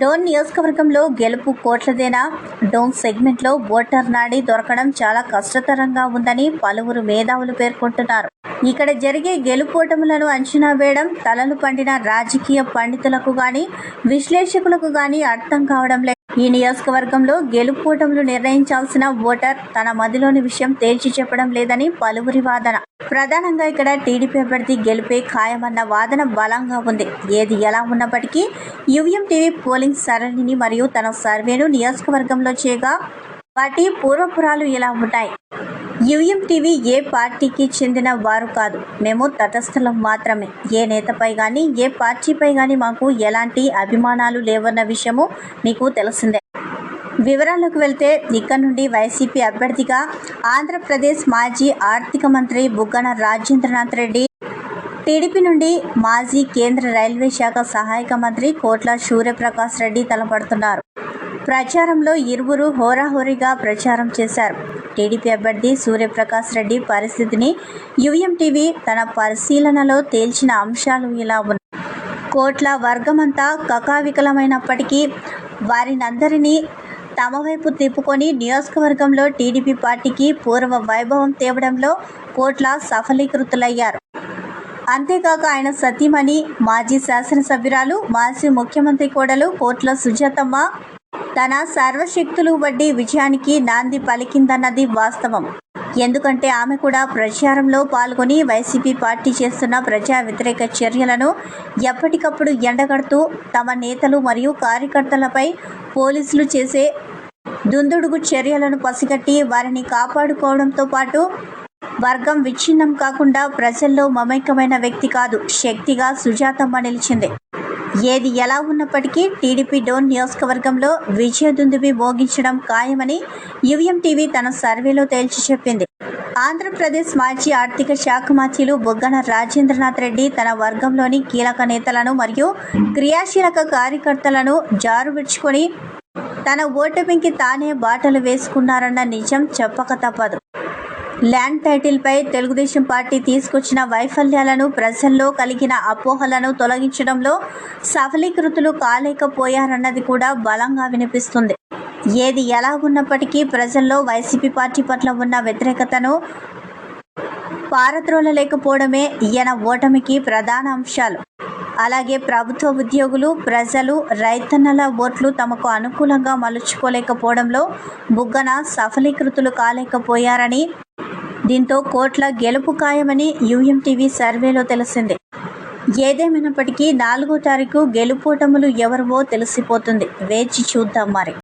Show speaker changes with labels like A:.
A: డోన్ నియోజకవర్గంలో గెలుపు కోట్లదేనా? డోన్ సెగ్మెంట్లో ఓటర్ నాడి దొరకడం చాలా కష్టతరంగా ఉందని పలువురు మేధావులు పేర్కొంటున్నారు. ఇక్కడ జరిగే గెలుపోటములను అంచనా వేయడం తలలు పండిన రాజకీయ పండితులకు గాని విశ్లేషకులకు గాని అర్థం కావడం లేదు. ఈ నియోజకవర్గంలో గెలుపోటములు నిర్ణయించాల్సిన ఓటర్ తన మదిలోని విషయం తేల్చి చెప్పడం లేదని పలువురి వాదన. ప్రధానంగా ఇక్కడ టీడీపీ అభ్యర్థి గెలిపే ఖాయమన్న వాదన బలంగా ఉంది. ఏది ఎలా ఉన్నప్పటికీ యువిఎం టీవీ పోలింగ్ సరళిని మరియు తన సర్వేను నియోజకవర్గంలో చేయగా వాటి పూర్వపురాలు ఇలా ఉంటాయి. టీవీ ఏ పార్టీకి చెందిన వారు కాదు. మేము తటస్థలం మాత్రమే. ఏ నేతపై కానీ ఏ పార్టీపై కానీ మాకు ఎలాంటి అభిమానాలు లేవన్న విషయము మీకు తెలిసిందే. వివరాలకు వెళ్తే ఇక్కడ నుండి వైసీపీ అభ్యర్థిగా ఆంధ్రప్రదేశ్ మాజీ ఆర్థిక మంత్రి బుగ్గన రాజేంద్రనాథ్ రెడ్డి టీడీపీ నుండి మాజీ కేంద్ర రైల్వే శాఖ సహాయక మంత్రి కోట్ల సూర్యప్రకాష్ రెడ్డి తలపడుతున్నారు. ప్రచారంలో ఇరువురు హోరాహోరీగా ప్రచారం చేశారు. టీడీపీ అభ్యర్థి సూర్యప్రకాష్ రెడ్డి పరిస్థితిని యుఎం టీవీ తన పరిశీలనలో తేల్చిన అంశాలు ఇలా ఉన్నాయి. కోట్ల వర్గమంతా కకావికలమైనప్పటికీ వారినందరినీ తమ వైపు తిప్పుకొని నియోజకవర్గంలో టీడీపీ పార్టీకి పూర్వ వైభవం తేవడంలో కోట్ల సఫలీకృతులయ్యారు. అంతేకాక ఆయన సతీమణి మాజీ శాసనసభ్యురాలు మాజీ ముఖ్యమంత్రి కోడలు కోట్ల సుజాతమ్మ తన సర్వశక్తులు వడ్డీ విజయానికి నాంది పలికిందన్నది వాస్తవం. ఎందుకంటే ఆమె కూడా ప్రచారంలో పాల్గొని వైసీపీ పార్టీ చేస్తున్న ప్రజా వ్యతిరేక చర్యలను ఎప్పటికప్పుడు ఎండగడుతూ తమ నేతలు మరియు కార్యకర్తలపై పోలీసులు చేసే దుందుడుగు చర్యలను పసిగట్టి వారిని కాపాడుకోవడంతో పాటు వర్గం విచ్ఛిన్నం కాకుండా ప్రజల్లో మమైకమైన వ్యక్తి కాదు శక్తిగా సుజాతమ్మ నిలిచింది. ఏది ఎలా ఉన్నప్పటికీ టీడీపీ డోన్ నియోజకవర్గంలో విజయదుందుబి మోగించడం ఖాయమని యువిఎం టీవీ తన సర్వేలో తేల్చి చెప్పింది. ఆంధ్రప్రదేశ్ మాజీ ఆర్థిక శాఖ మంత్రులు బుగ్గన రాజేంద్రనాథ్ రెడ్డి తన వర్గంలోని కీలక నేతలను మరియు క్రియాశీలక కార్యకర్తలను జారు విడుచుకొని తన ఓటమికి తానే బాటలు వేసుకున్నారన్న నిజం చెప్పక తప్పదు. ల్యాండ్ టైటిల్పై తెలుగుదేశం పార్టీ తీసుకొచ్చిన వైఫల్యాలను ప్రజల్లో కలిగిన అపోహలను తొలగించడంలో సఫలీకృతులు కాలేకపోయారన్నది కూడా బలంగా వినిపిస్తుంది. ఏది ఎలా ఉన్నప్పటికీ ప్రజల్లో వైసీపీ పార్టీ పట్ల ఉన్న వ్యతిరేకతను పారద్రోలలేకపోవడమే ఈయన ఓటమికి ప్రధాన అంశాలు. అలాగే ప్రభుత్వ ఉద్యోగులు ప్రజలు రైతన్నల ఓట్లు తమకు అనుకూలంగా మలుచుకోలేకపోవడంలో బుగ్గన సఫలీకృతులు కాలేకపోయారని దీంతో కోట్ల గెలుపు ఖాయమని యూఎంటీవీ సర్వేలో తెలిసింది. ఏదేమైనప్పటికీ నాలుగో తారీఖు గెలుపోటములు ఎవరివో తెలిసిపోతుంది. వేచి చూద్దాం మరి.